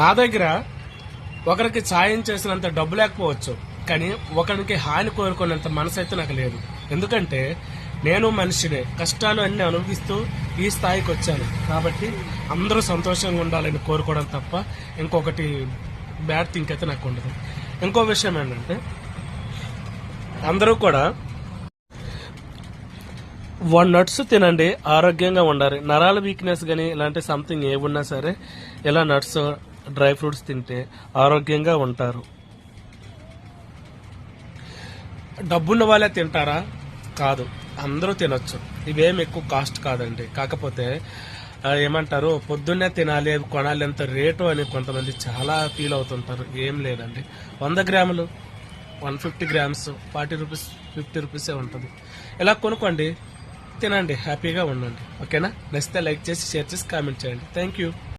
నా దగ్గర ఒకరికి సాయం చేసినంత డబ్బు లేకపోవచ్చు కానీ ఒకరికి హాని కోరుకునేంత మనసు అయితే నాకు లేదు. ఎందుకంటే నేను మనిషినే కష్టాలు అన్ని అనుభవిస్తూ ఈ స్థాయికి వచ్చాను. కాబట్టి అందరూ సంతోషంగా ఉండాలని కోరుకోవడం తప్ప ఇంకొకటి బ్యాడ్ థింక్ అయితే నాకు ఉండదు. ఇంకో విషయం ఏంటంటే అందరూ కూడా వన్ నట్స్ తినండి ఆరోగ్యంగా ఉండాలి. నరాల వీక్నెస్ కానీ ఇలాంటి సంథింగ్ ఏమున్నా సరే ఇలా నట్స్ డ్రై ఫ్రూట్స్ తింటే ఆరోగ్యంగా ఉంటారు. డబ్బున్న వాళ్ళే తింటారా? కాదు. అందరూ తినొచ్చు. ఇవేం ఎక్కువ కాస్ట్ కాదండి. కాకపోతే ఏమంటారు పొద్దున్నే తినాలి కొనాలి ఎంత రేటు అని కొంతమంది చాలా ఫీల్ అవుతుంటారు. ఏం లేదండి. వంద గ్రాములు one fifty grams forty rupees fifty రూపీసే ఉంటుంది. ఇలా కొనుక్కోండి. తినండి. హ్యాపీగా ఉండండి. ఓకేనా? నచ్చితే లైక్ చేసి షేర్ చేసి కామెంట్ చేయండి. Thank you.